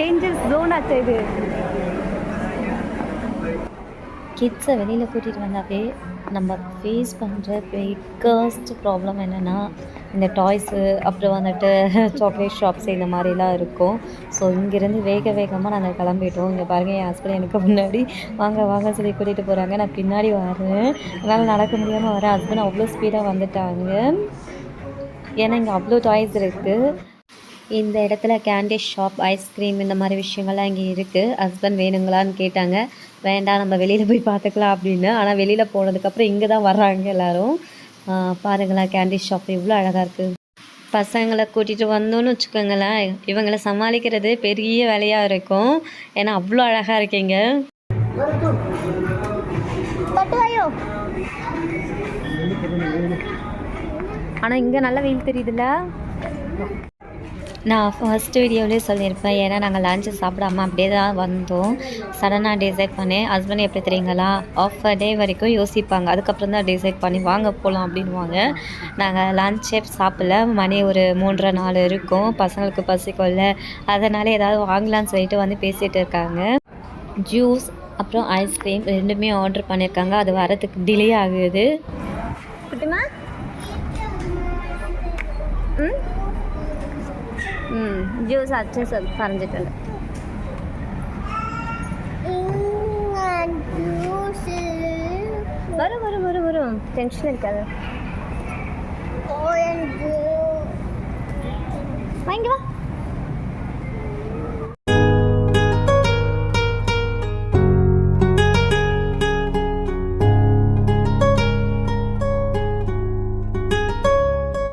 Dangerous zone ஆச்சு இது. கிட்ஸை வெளியில் கூட்டிகிட்டு வந்தாவே நம்ம ஃபேஸ் பண்ணுற பிக்கஸ்ட் ப்ராப்ளம் என்னென்னா இந்த டாய்ஸு அப்புறம் வந்துட்டு சாக்லேட் ஷாப்ஸ் இந்த மாதிரிலாம் இருக்கும். ஸோ இங்கேருந்து வேக வேகமாக நாங்கள் கிளம்பிட்டோம். இங்கே பாருங்கள் என் ஹஸ்பண்ட் எனக்கு முன்னாடி வாங்க வாங்க சொல்லி கூட்டிகிட்டு போகிறாங்க நான் பின்னாடி வரேன். என்னால் நடக்க முடியாமல் வரேன் ஹஸ்பண்ட் அவ்வளோ ஸ்பீடாக வந்துட்டாங்க. ஏன்னா இங்கே அவ்வளோ டாய்ஸ் இருக்குது இந்த இடத்துல கேண்டி ஷாப் ஐஸ்கிரீம் இந்த மாதிரி விஷயங்கள்லாம் இங்கே இருக்குது ஹஸ்பண்ட் வேணுங்களான்னு கேட்டாங்க. வேண்டாம் நம்ம வெளியில் போய் பார்த்துக்கலாம் அப்படின்னு. ஆனால் வெளியில் போனதுக்கப்புறம் இங்கே தான் வர்றாங்க எல்லோரும். பாருங்களேன் கேண்டி ஷாப் இவ்வளோ அழகாக இருக்குது பசங்களை கூட்டிகிட்டு வந்தோன்னு வச்சுக்கோங்களேன். இவங்களை சமாளிக்கிறது பெரிய வேலையாக இருக்கும். ஏன்னா அவ்வளோ அழகாக இருக்கீங்க. ஆனால் இங்கே நல்ல வெயில் தெரியுதுல்ல? நான் ஃபர்ஸ்ட் வீடியோவிலே சொல்லியிருப்பேன். ஏன்னா நாங்கள் லஞ்சு சாப்பிடாம அப்படியே தான் வந்தோம். சடனாக டிசைட் பண்ணேன். ஹஸ்பண்ட் எப்படி தெரியுங்களா? ஆஃப் அ டே வரைக்கும் யோசிப்பாங்க. அதுக்கப்புறம் தான் டிசைட் பண்ணி வாங்க போகலாம் அப்படின்வாங்க நாங்கள் லஞ்சே சாப்பிடல. மணி ஒரு மூன்றரை நாலு இருக்கும். பசங்களுக்கு பசிக்கொள்ள அதனால ஏதாவது வாங்கலாம்னு சொல்லிட்டு வந்து பேசிகிட்டு இருக்காங்க. ஜூஸ் அப்புறம் ஐஸ்கிரீம் ரெண்டுமே ஆர்டர் பண்ணியிருக்காங்க. அது வரதுக்கு டிலே ஆகுது. ம்? ജ്യൂസ് അച്ഛൻ പറഞ്ഞിട്ടുണ്ട്. വരും വരും വരും വരും. ടെൻഷൻ എടുക്കാതെ ഭയങ്കര